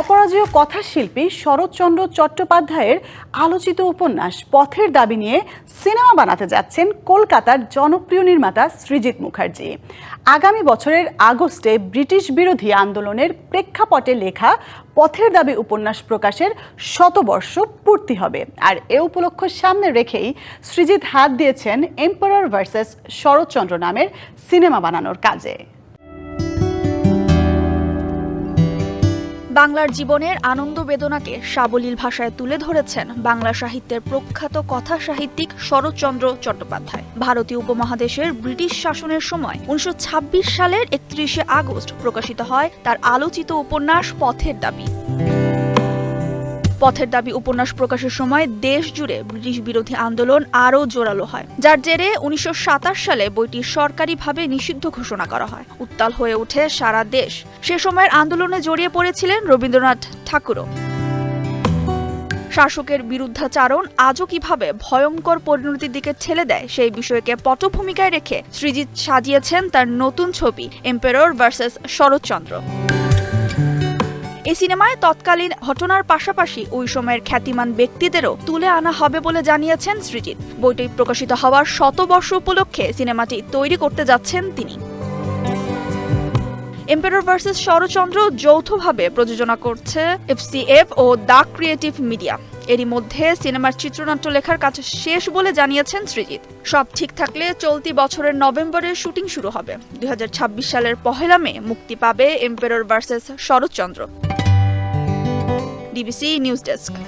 অপরাজেয় কথাশিল্পী শরৎচন্দ্র চট্টোপাধ্যায়ের আলোচিত উপন্যাস পথের দাবি নিয়ে সিনেমা বানাতে যাচ্ছেন কলকাতার জনপ্রিয় নির্মাতা সৃজিত মুখার্জি। আগামী বছরের আগস্টে ব্রিটিশ বিরোধী আন্দোলনের প্রেক্ষাপটে লেখা পথের দাবি উপন্যাস প্রকাশের শতবর্ষ পূর্তি হবে। আর এ উপলক্ষ সামনে রেখেই সৃজিত হাত দিয়েছেন এম্পারার ভার্সেস শরৎচন্দ্র নামের সিনেমা বানানোর কাজে। বাংলার জীবনের আনন্দ বেদনাকে সাবলীল ভাষায় তুলে ধরেছেন বাংলা সাহিত্যের প্রখ্যাত কথা সাহিত্যিক শরৎচন্দ্র চট্টোপাধ্যায়। ভারতীয় উপমহাদেশের ব্রিটিশ শাসনের সময় উনিশশো ছাব্বিশ সালের একত্রিশে আগস্ট প্রকাশিত হয় তার আলোচিত উপন্যাস পথের দাবি। পথের দাবি উপন্যাস প্রকাশের সময় দেশ জুড়ে ব্রিটিশ বিরোধী আন্দোলন আরও জোরালো হয়। যার জেরে উনিশশো সাতাশ সালে বইটি সরকারিভাবে নিষিদ্ধ ঘোষণা করা হয়। উত্তাল হয়ে ওঠে সারা দেশ। সে সময়ের আন্দোলনে জড়িয়ে পড়েছিলেন রবীন্দ্রনাথ ঠাকুরও। শাসকের বিরুদ্ধাচারণ আজও কীভাবে ভয়ঙ্কর পরিণতির দিকে ঠেলে দেয়, সেই বিষয়কে পটভূমিকায় রেখে সৃজিত সাজিয়েছেন তার নতুন ছবি, এম্পেরর ভার্সেস শরৎচন্দ্র। এই সিনেমায় তৎকালীন ঘটনার পাশাপাশি ওই সময়ের খ্যাতিমান ব্যক্তিদেরও তুলে আনা হবে বলে জানিয়েছেন সৃজিত বইটি প্রকাশিত হওয়ার শতবর্ষ উপলক্ষে সিনেমাটি তৈরি করতে যাচ্ছেন তিনি। এম্পেরর ভার্সেস শরৎচন্দ্র যৌথভাবে প্রযোজনা করছে এফসিএফ ও দ্য ক্রিয়েটিভ মিডিয়া এরই মধ্যে সিনেমার চিত্রনাট্য লেখার কাজ শেষ বলে জানিয়েছেন সৃজিত সব ঠিক থাকলে চলতি বছরের নভেম্বরে শুটিং শুরু হবে। দুই হাজার ছাব্বিশ সালের পহেলা মে মুক্তি পাবে emperor versus Sharatchandra. DBC news desk